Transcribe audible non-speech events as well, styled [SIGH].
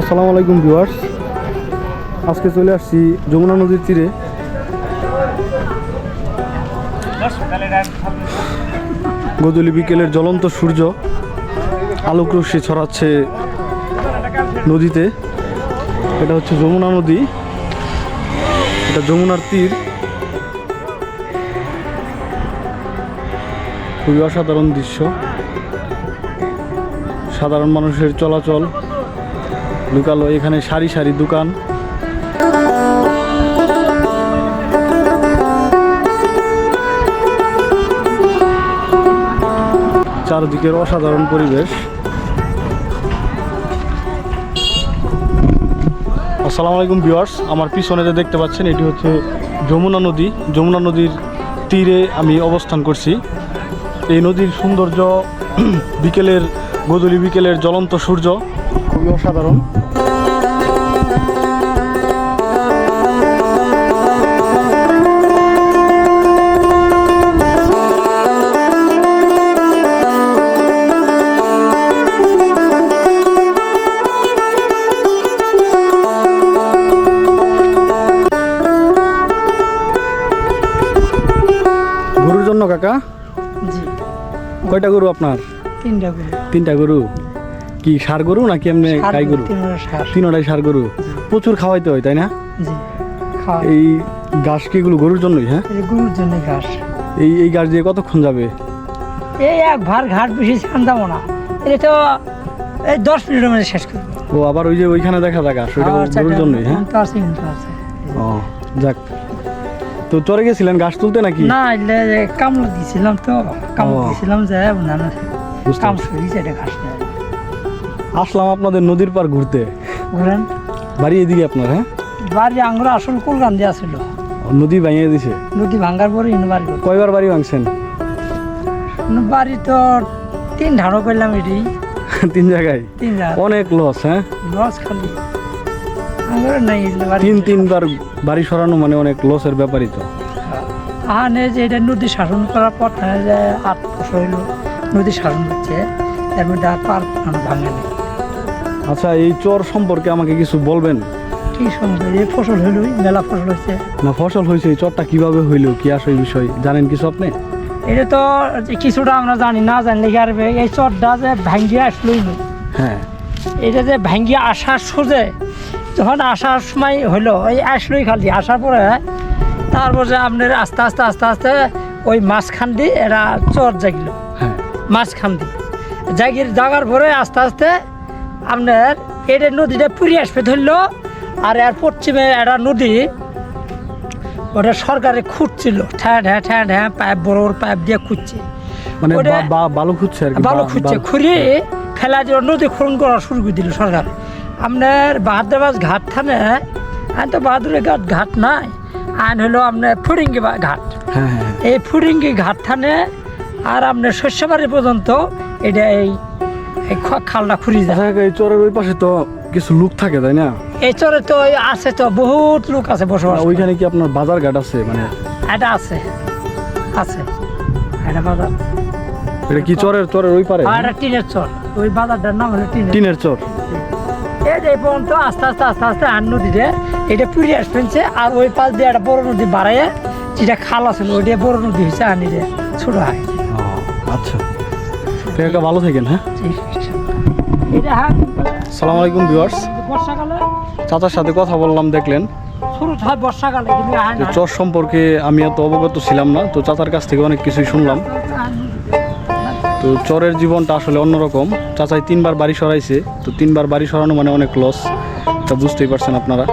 আসসালামু আলাইকুম ভিউয়ার্স। আজকে চলে আসছি যমুনা নদীর তীরে। গদুলি বিকেলের জ্বলন্ত সূর্য আলোক রশ্মি ছড়াচ্ছে নদীতে। এটা হচ্ছে যমুনা নদী। এটা যমুনার তীর। খুবই অসাধারণ দৃশ্য। সাধারণ মানুষের চলাচল লুকালো, এখানে সারি সারি দোকান। চারদিকের অসাধারণ পরিবেশ। আসসালামু আলাইকুম ভিউয়ার্স, আমার পিছনে যে দেখতে পাচ্ছেন, এটি হচ্ছে যমুনা নদী। যমুনা নদীর তীরে আমি অবস্থান করছি। এই নদীর সৌন্দর্য [CLEARS THROAT] বিকেলের, গধূলি বিকেলের জ্বলন্ত সূর্য। খুবই অসাধারণ গরুর জন্য কাকা? জি। কয়টা গরু আপনার? তিনটা গরু। তিনটা গরু। কি সার গরু নাকি এমনি গাই গরু? তিনটাই সার গরু। প্রচুর খাওয়াইতে হয় তাই না? এই ঘাস কি এগুলো গরুর জন্যই হ্যাঁ? এই গরুর জন্য ঘাস। এই এই ঘাস দিয়ে কতক্ষণ যাবে? এই এক ভার ঘাট বেশি আনতাম না। এটা তো এই দশ মিনিটের মধ্যে শেষ করব ও আবার ওই যে ওইখানে দেখা যায় ঘাস ওইটা গরুর জন্যই হ্যাঁ? ও যাক। তো চরে গেছিলেন ঘাস তুলতে নাকি? না কামলা দিয়েছিলাম তো কামলা ও। দিয়েছিলাম যে না কাম। এটা ঘাস। আসলাম আপনাদের নদীর পার ঘুরতে। ঘুরেন। বাড়ি এদিকে আপনার হ্যাঁ? বাড়ি আঙ্গুর আসল কুলগান ছিল। ও, নদী ভাঙিয়ে দিছে? নদী ভাঙ্গার পরে ইনো বাড়ি। কয়বার বাড়ি ভাঙছেন? বাড়ি তো তিন ধারো করলাম এটি। [LAUGHS] তিন জায়গায়? তিন ধার অনেক লস হ্যাঁ? লস খালি। তিন তিনবার বাড়ি সরানো মানে অনেক লসের ব্যাপারই তো। আনে যে এটা নদী শাসন করার পর যে আট বছর হইল নদী শাসন হচ্ছে এর মধ্যে আর পার ভাঙে না আচ্ছা এই চর সম্পর্কে আমাকে কিছু বলবেন? ঠিক সময় এই ফসল হইল মেলা ফসল হচ্ছে না ফসল হয়েছে এই চরটা কীভাবে হইল? কি আসে এই বিষয়? জানেন কিছু আপনি? এটা তো কিছুটা আমরা জানি না জানলে কি আর এই চরটা যে ভাঙ্গিয়ে আসলোই হ্যাঁ। এটা যে ভাঙ্গিয়ে আসার সোজে যখন আসার সময় হইল ওই আসলোই খালি। আসার পরে তারপর যে আপনার আস্তে আস্তে আস্তে আস্তে ওই মাঝখান দিয়ে এরা চর জাগলো। হ্যাঁ। মাঝখান দিয়ে। জাগির জাগার পরে আস্তে আস্তে আপনার এটা নদীটা পুড়ে আসবে ধরলো আর এর পশ্চিমে একটা নদী ওটা সরকারে খুঁজছিল ঠ্যাঁ ঠ্যাঁ ঠ্যাঁ ঠ্যাঁ পাইপ বড় বড় পাইপ দিয়ে খুঁজছে। মানে বালু খুঁজছে আর কি ভালো বা- খুঁজছে খুঁড়িয়ে ফেলা দিয়ে নদী খনন করা শুরু করে দিল সরকার। আপনার বাহাদুরাবাজ ঘাট থানে আইন তো বাহাদুরের ঘাট ঘাট নাই। আইন হলো আপনার ফুডিঙ্গি বা- ঘাট। হ্যাঁ হ্যাঁ। এই ফুডিঙ্গি ঘাট থানে আর আপনার শস্যবাড়ি পর্যন্ত এটা এই এই খালটা খুঁড়ি যায় আচ্ছা এই চরের ওই পাশে তো কিছু লোক থাকে তাই না? এই চরে তো আছে তো বহুত লোক আছে বসবাস ওইখানে কি আপনার বাজার ঘাট আছে মানে? এটা আছে আছে। এটা বাজার। এটা কি চরের চরের ওই পারে? আর এটা টিনের চর। ওই বাজারটার নাম হলো টিনের। টিনের চর। এই যে পর্যন্ত আস্তে আস্তে আস্তে আস্তে আর নদীতে এটা পুড়ে আসছে আর ওই পাশ দিয়ে একটা বড় নদী বাড়াইয়ে যেটা খাল আছে ওইটা বড় নদী হয়েছে আর ছোট হয়। আচ্ছা। তো একটা ভালো থাকেন হ্যাঁ? সালাম আলাইকুম ভিউয়ার্স। চাচার সাথে কথা বললাম, দেখলেন। চর সম্পর্কে আমি এত অবগত ছিলাম না, তো চাচার কাছ থেকে অনেক কিছুই শুনলাম। তো চরের জীবনটা আসলে অন্যরকম। চাচাই তিনবার বাড়ি সরাইছে, তো তিনবার বাড়ি সরানো মানে অনেক লস এটা বুঝতেই পারছেন আপনারা।